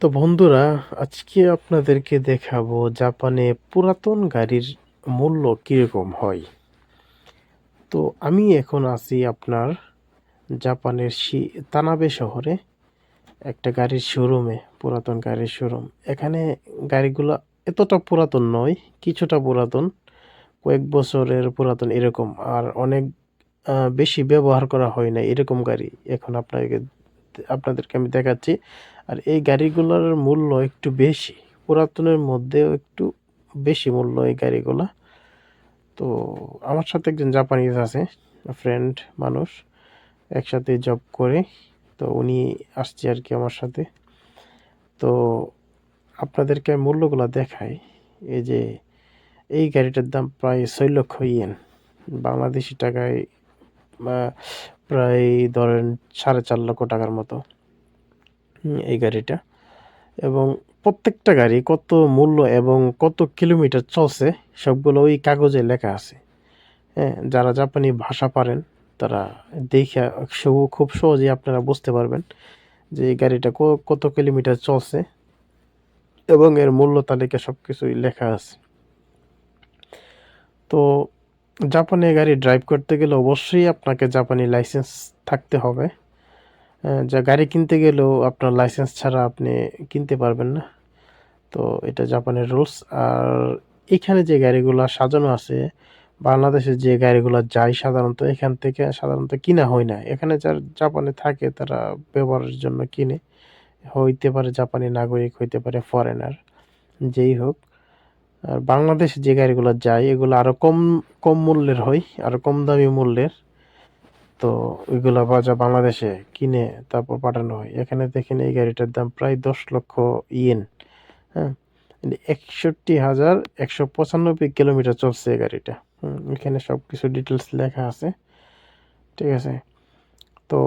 তো বন্ধুরা, আজকে আপনাদেরকে দেখাবো জাপানে পুরাতন গাড়ির মূল্য কীরকম হয়। তো আমি এখন আছি আপনার জাপানের শি, তানাবে শহরে একটা গাড়ির শোরুমে পুরাতন গাড়ির শোরুম এখানে গাড়িগুলো এতটা পুরাতন নয়, কিছুটা পুরাতন, কয়েক বছরের পুরাতন এরকম। আর অনেক বেশি ব্যবহার করা হয় না এরকম গাড়ি। এখন আপনাকে, আপনাদেরকে আমি দেখাচ্ছি। আর এই গাড়িগুলোর মূল্য একটু বেশি। পুরাতনের মধ্যেও একটু বেশি মূল্য এই গাড়িগুলা। তো আমার সাথে একজন জাপানিজ আছে ফ্রেন্ড মানুষ। একসাথে জব করে, তো উনি আসছে আর কি আমার সাথে। তো আপনাদেরকে মূল্যগুলো দেখাই। এই যে, এই গাড়িটার দাম প্রায় ছয় লক্ষ ইয়েন বাংলাদেশি টাকায় প্রায় ধরেন সাড়ে চার লক্ষ টাকার মতো। এই গাড়িটা। এবং প্রত্যেকটা গাড়ি কত মূল্য এবং কত কিলোমিটার চলছে, সবগুলো ওই কাগজে লেখা আছে। হ্যাঁ যারা জাপানি ভাষা পারেন, তারা দেখে খুব সহজেই আপনারা বুঝতে পারবেন যে এই গাড়িটা কত কিলোমিটার চলছে এবং এর মূল্য তালিকা সব কিছুই লেখা আছে। তো জাপানে গাড়ি ড্রাইভ করতে গেলে অবশ্যই আপনাকে জাপানি লাইসেন্স থাকতে হবে। যা গাড়ি কিনতে গেলেও আপনার লাইসেন্স ছাড়া আপনি কিনতে পারবেন না। তো এটা জাপানের রুলস আর এখানে যে গাড়িগুলো সাজানো আছে, বাংলাদেশে যে গাড়িগুলো যায় সাধারণত, এখান থেকে সাধারণত কিনা হয় না। এখানে যার জাপানে থাকে, তারা ব্যবহারের জন্য কিনে। হইতে পারে জাপানি নাগরিক, হইতে পারে ফরেনার যেই হোক। আর বাংলাদেশে যে গাড়িগুলো যায়, এগুলো আরও কম কম মূল্যের হয়, আরও কম দামি মূল্যের। তো ওইগুলা বাজা বাংলাদেশে কিনে তারপর পাঠানো হয়। এখানে দেখেন এই গাড়িটার দাম প্রায় দশ লক্ষ ইয়েন হ্যাঁ? একষট্টি হাজার একশো পঁচানব্বই কিলোমিটার চলছে এই গাড়িটা। হুম, এখানে সব কিছু ডিটেলস লেখা আছে। ঠিক আছে? তো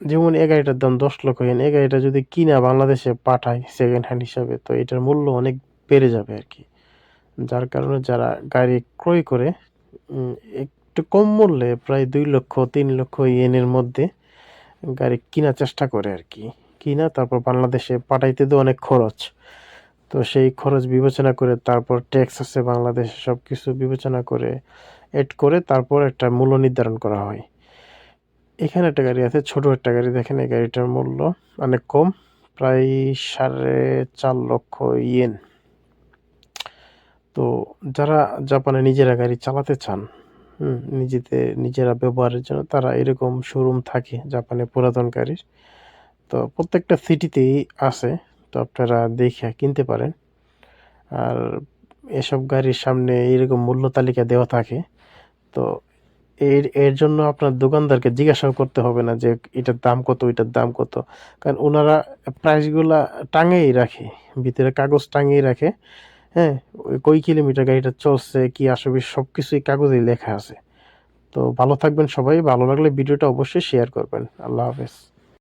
যেমন এই গাড়িটার দাম দশ লক্ষ ইয়েন এই গাড়িটা যদি কিনা বাংলাদেশে পাঠায় সেকেন্ড হ্যান্ড হিসাবে তো এটার মূল্য অনেক বেড়ে যাবে আর কি। যার কারণে যারা গাড়ি ক্রয় করে একটু কম মূল্যে, প্রায় দুই লক্ষ, তিন লক্ষ ইয়েনের মধ্যে গাড়ি কেনার চেষ্টা করে আর কি। কিনা, তারপর বাংলাদেশে পাঠাইতে তো অনেক খরচ। তো সেই খরচ বিবেচনা করে, তারপর ট্যাক্স আছে বাংলাদেশে সব কিছু বিবেচনা করে এড করে তারপর একটা মূল্য নির্ধারণ করা হয়। এখানে একটা গাড়ি আছে, ছোট একটা গাড়ি। দেখেন এই গাড়িটার মূল্য অনেক কম, প্রায় সাড়ে চার লক্ষ ইয়েন। তো যারা জাপানে নিজেরা গাড়ি চালাতে চান হুম, নিজেদের নিজেরা ব্যবহারের জন্য তারা এরকম শোরুম থাকে জাপানে পুরাতন গাড়ির তো প্রত্যেকটা সিটিতেই আছে তো আপনারা দেখে কিনতে পারেন। আর এসব গাড়ির সামনে এরকম মূল্য তালিকা দেওয়া থাকে। তো এর এর জন্য আপনার দোকানদারকে জিজ্ঞাসাও করতে হবে না যে এটার দাম কত এটার দাম কত। কারণ ওনারা প্রাইসগুলা টাঙিয়েই রাখে ভিতরে কাগজ টাঙিয়ে রাখে। হ্যাঁ ওই কই কিলোমিটার গাড়িটা চলছে, কি আসবে সব কিছুই কাগজেই লেখা আছে। তো ভালো থাকবেন সবাই, ভালো লাগলে ভিডিওটা অবশ্যই শেয়ার করবেন। আল্লাহ হাফেজ।